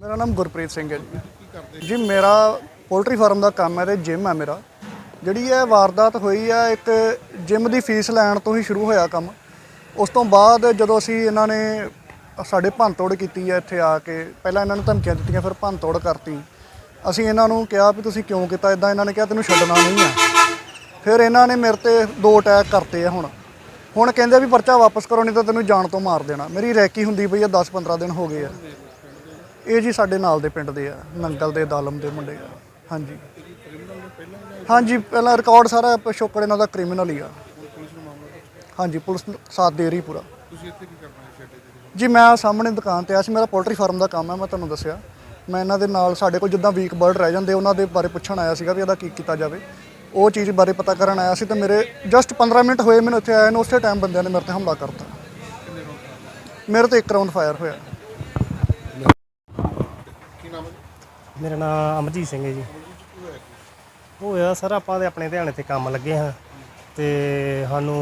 ਮੇਰਾ ਨਾਮ ਗੁਰਪ੍ਰੀਤ ਸਿੰਘ ਹੈ ਜੀ। ਜੀ, ਮੇਰਾ ਪੋਲਟਰੀ ਫਾਰਮ ਦਾ ਕੰਮ ਹੈ ਤੇ ਜਿਮ ਹੈ ਮੇਰਾ। ਜਿਹੜੀ ਇਹ ਵਾਰਦਾਤ ਹੋਈ ਹੈ, ਇੱਕ ਜਿਮ ਦੀ ਫੀਸ ਲੈਣ ਤੋਂ ਹੀ ਸ਼ੁਰੂ ਹੋਇਆ ਕੰਮ। ਉਸ ਤੋਂ ਬਾਅਦ ਜਦੋਂ ਅਸੀਂ ਇਹਨਾਂ ਨੇ ਸਾਡੇ ਭੰਨ ਤੋੜ ਕੀਤੀ ਹੈ ਇੱਥੇ ਆ ਕੇ, ਪਹਿਲਾਂ ਇਹਨਾਂ ਨੂੰ ਧਮਕੀਆਂ ਦਿੱਤੀਆਂ, ਫਿਰ ਭੰਨ ਤੋੜ ਕਰਤੀ। ਅਸੀਂ ਇਹਨਾਂ ਨੂੰ ਕਿਹਾ ਵੀ ਤੁਸੀਂ ਕਿਉਂ ਕੀਤਾ? ਇਦਾਂ ਇਹਨਾਂ ਨੇ ਕਿਹਾ, ਤੈਨੂੰ ਛੱਡਣਾ ਨਹੀਂ ਆ ਫਿਰ ਇਹਨਾਂ ਨੇ ਮੇਰੇ ਤੇ ਦੋ ਅਟੈਕ ਕਰਤੇ ਆ ਹੁਣ। ਹੁਣ ਕਹਿੰਦੇ ਵੀ ਪਰਚਾ ਵਾਪਸ ਕਰੋ, ਨਹੀਂ ਤਾਂ ਤੈਨੂੰ ਜਾਨ ਤੋਂ ਮਾਰ ਦੇਣਾ। ਮੇਰੀ ਰੈਕੀ ਹੁੰਦੀ ਪਈ ਆ 10-15 ਦਿਨ ਹੋ ਗਏ ਆ। ਇਹ ਜੀ ਸਾਡੇ ਨਾਲ ਦੇ ਪਿੰਡ ਦੇ ਆ, ਨੰਗਲ ਦੇ, ਦਾਲਮ ਦੇ ਮੁੰਡੇ ਆ। ਹਾਂਜੀ। ਹਾਂਜੀ, ਪਹਿਲਾਂ ਰਿਕਾਰਡ ਸਾਰਾ ਪਿਛੋਕੜ ਇਹਨਾਂ ਦਾ ਕ੍ਰਿਮੀਨਲ ਹੀ ਆ। ਹਾਂਜੀ, ਪੁਲਿਸ ਸਾਥ ਦੇ ਰਹੀ ਪੂਰਾ। ਤੁਸੀਂ ਇੱਥੇ ਕੀ ਕਰਨਾ ਹੈ ਸ਼ੈੱਡ ਦੇ ਜੀ, ਮੈਂ ਸਾਹਮਣੇ ਦੁਕਾਨ ਤੇ ਆਇਆ ਸੀ, ਮੇਰਾ ਪੋਲਟਰੀ ਫਾਰਮ ਦਾ ਕੰਮ ਹੈ ਮੈਂ ਤੁਹਾਨੂੰ ਦੱਸਿਆ। ਮੈਂ ਇਹਨਾਂ ਦੇ ਨਾਲ, ਸਾਡੇ ਕੋਲ ਜਿੱਦਾਂ ਵੀਕ ਬਰਡ ਰਹਿ ਜਾਂਦੇ, ਉਹਨਾਂ ਦੇ ਬਾਰੇ ਪੁੱਛਣ ਆਇਆ ਸੀਗਾ ਵੀ ਇਹਦਾ ਕੀ ਕੀਤਾ ਜਾਵੇ। ਉਹ ਚੀਜ਼ ਬਾਰੇ ਪਤਾ ਕਰਨ ਆਇਆ ਸੀ ਤੇ ਮੇਰੇ ਜਸਟ 15 ਮਿੰਟ ਹੋਏ ਮੈਨੂੰ ਇੱਥੇ ਆਏ ਨੂੰ, ਉਸੇ ਟਾਈਮ ਬੰਦਿਆਂ ਨੇ ਮੇਰੇ ਤੇ ਹਮਲਾ ਕਰਤਾ। ਮੇਰੇ ਤੇ ਇੱਕ ਰਾਉਂਡ ਫਾਇਰ ਹੋਇਆ। ਕੀ ਨਾਮ ਹੈ ਜੀ? ਮੇਰਾ ਨਾਮ ਅਮਰਜੀਤ ਸਿੰਘ ਹੈ ਜੀ। ਹੋਇਆ ਸਰ ਆਪਾਂ ਤੇ ਆਪਣੇ ਧਿਆਨ ਤੇ ਕੰਮ ਲੱਗੇ ਹਾਂ ਤੇ ਸਾਨੂੰ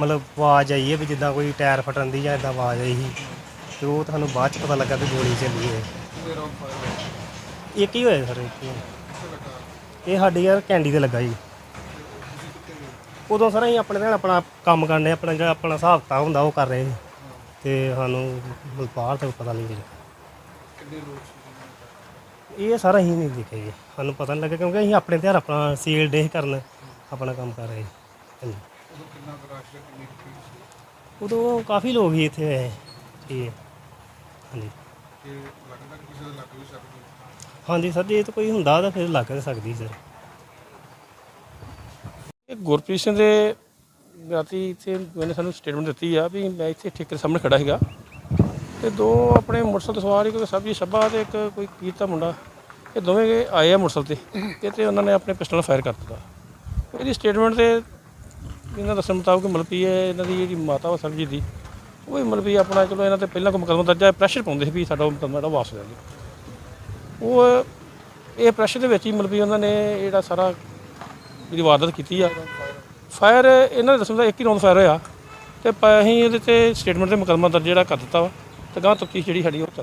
ਮਤਲਬ ਆਵਾਜ਼ ਆਈ ਹੈ ਵੀ ਜਿੱਦਾਂ ਕੋਈ ਟਾਇਰ ਫਟਣ ਦੀ ਜਾਂ ਇਦਾਂ ਆਵਾਜ਼ ਆਈ ਸੀ। ਤੇ ਉਹ ਤੁਹਾਨੂੰ ਬਾਅਦ ਚ ਪਤਾ ਲੱਗਾ ਕਿ ਗੋਲੀ ਚੱਲੀ ਹੈ। ਇੱਕ ਹੀ ਹੋਇਆ ਸਰ? ਇੱਕ ਹੀ ਇਹ ਸਾਡੀ ਯਾਰ ਕੈਂਡੀ ਤੇ ਲੱਗਾ ਜੀ। ਉਦੋਂ ਸਰ ਅਸੀਂ ਆਪਣੇ ਧਿਆਨ ਆਪਣਾ ਕੰਮ ਕਰਨੇ ਆਪਣਾ ਜਿਹੜਾ ਆਪਣਾ ਹਿਸਾਬ ਕਿਤਾਬ ਹੁੰਦਾ ਉਹ ਕਰ ਰਹੇ ਸੀ। ਤੇ ਸਾਨੂੰ ਮਤਲਬ ਬਾਹਰ ਤੋਂ ਪਤਾ ਨਹੀਂ ਜੀ ਕਿੰਨੇ ਲੋਕ ਸੀ ਇਹ ਸਾਰਾ ਹੀ ਨਹੀਂ ਦੇਖਿਆ ਜੀ। ਸਾਨੂੰ ਪਤਾ ਨਹੀਂ ਲੱਗਾ ਕਿਉਂਕਿ ਅਸੀਂ ਆਪਣੇ ਧਿਆਨ ਆਪਣਾ ਸੇਲ ਡੇ ਕਰਨ ਆਪਣਾ ਕੰਮ ਕਰ ਰਹੇ ਹਾਂਜੀ। ਉਦੋਂ ਕਿੰਨਾ ਕੁ ਰਸ਼ ਹੈ ਕਿੰਨੀ ਕੁ ਭੀੜ ਸੀ? ਉਦੋਂ ਕਾਫੀ ਲੋਕ ਹੀ ਇੱਥੇ ਆਏ ਜੀ ਹਾਂਜੀ। ਤੇ ਲੱਗਦਾ ਕਿ ਕਿਸੇ ਦੇ ਲੱਗ ਵੀ ਸਕਦੀ? ਹੈ। ਹਾਂਜੀ ਸਰ ਜੇ ਤਾਂ ਕੋਈ ਹੁੰਦਾ ਤਾਂ ਫਿਰ ਲੱਗ ਤਾਂ ਸਕਦੀ ਸਰ। ਇਹ ਗੁਰਪ੍ਰੀਤ ਸਿੰਘ ਦੇ ਰਾਤੀ ਇੱਥੇ ਮੈਨੇ ਸਾਨੂੰ ਸਟੇਟਮੈਂਟ ਦਿੱਤੀ ਆ ਵੀ ਮੈਂ ਇੱਥੇ ਠੇਕੇ ਦੇ ਸਾਹਮਣੇ ਖੜਾ ਸੀਗਾ। ਤੇ ਦੋ ਆਪਣੇ ਮੋਟਰਸਾਈਕਲ ਤੇ ਸਵਾਰ ਇੱਕ ਸਬਜੀ ਸੱਬਾ ਤੇ ਇੱਕ ਕੋਈ ਕੀਰ ਦਾ ਮੁੰਡਾ। ਇਹ ਦੋਵੇਂ ਆਏ ਆ ਮੋਟਰਸਾਈਕਲ ਤੇ। ਇਹ ਤੇ ਉਹਨਾਂ ਨੇ ਆਪਣੇ ਪਿਸਟਲ ਫਾਇਰ ਕਰ ਦਿੱਤਾ। ਇਹਦੀ ਸਟੇਟਮੈਂਟ ਤੇ ਇਹਨਾਂ ਦੱਸਣ ਮੁਤਾਬਕ ਮਲਪੀ ਹੈ ਇਹਨਾਂ ਦੀ ਜਿਹੜੀ ਮਾਤਾ ਵਾ ਸਰਬਜੀਤ ਦੀ, ਉਹ ਵੀ ਮਤਲਬ ਆਪਣਾ ਚਲੋ ਇਹਨਾਂ ਤੇ ਪਹਿਲਾਂ ਕੋਈ ਮੁਕੱਦਮਾ ਦਰਜਾ ਪ੍ਰੈਸ਼ਰ ਪਾਉਂਦੇ ਸੀ ਵੀ ਸਾਡਾ ਉਹ ਮੁਕੱਦਮਾ ਜਿਹੜਾ ਵਾਪਸ ਲੈ ਲਓ। ਉਹ ਇਹ ਪ੍ਰੈਸ਼ਰ ਦੇ ਵਿੱਚ ਹੀ ਮਤਲਬ ਉਹਨਾਂ ਨੇ ਜਿਹੜਾ ਸਾਰਾ ਜਿਹੜੀ ਵਾਰਦਾਤ ਕੀਤੀ ਆ। ਫਾਇਰ ਇਹਨਾਂ ਦੇ ਦੱਸਣ ਦਾ ਇੱਕ ਹੀ ਰੌਂਦ ਫਾਇਰ ਹੋਇਆ ਤੇ ਅਸੀਂ ਇਹਦੇ ਤੇ ਸਟੇਟਮੈਂਟ ਤੇ ਮੁਕੱਦਮਾ ਦਰਜ ਜਿਹੜਾ ਕਰ ਦਿੱਤਾ ਵਾ। ਤਾਂ ਗਾਂ ਤਫਤੀਸ਼ ਜਿਹੜੀ ਸਾਡੀ ਉਹ ਚੱਲ